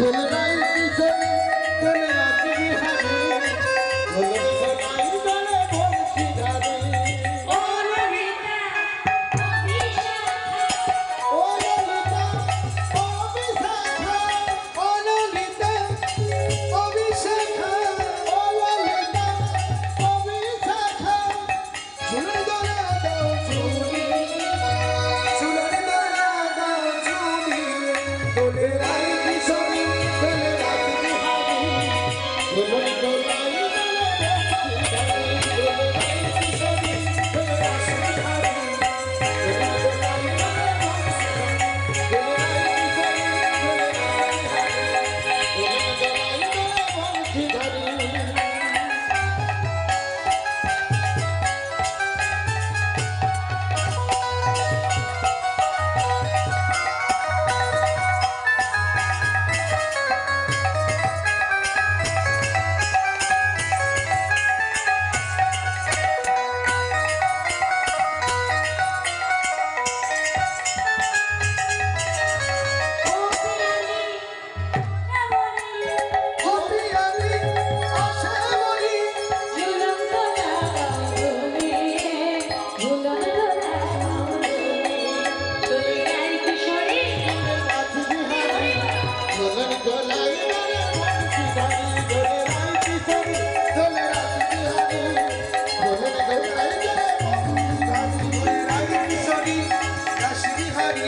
চলে নাই পিছনে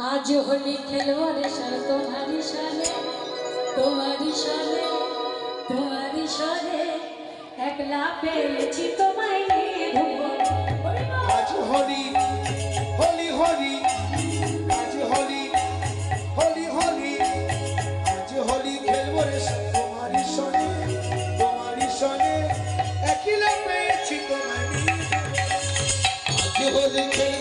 আজ হলি খেলব রে সারে, তোমারই সারে তোমারই সারে তোমারই সারে। একলা পেয়েছি তোমায় আজ হলি হলি হলি, আজ হলি হলি হলি, আজ হলি খেলব রে তোমারই সনে তোমারই সনে একলা পেয়েছি তোমায় আজ হলি খেলব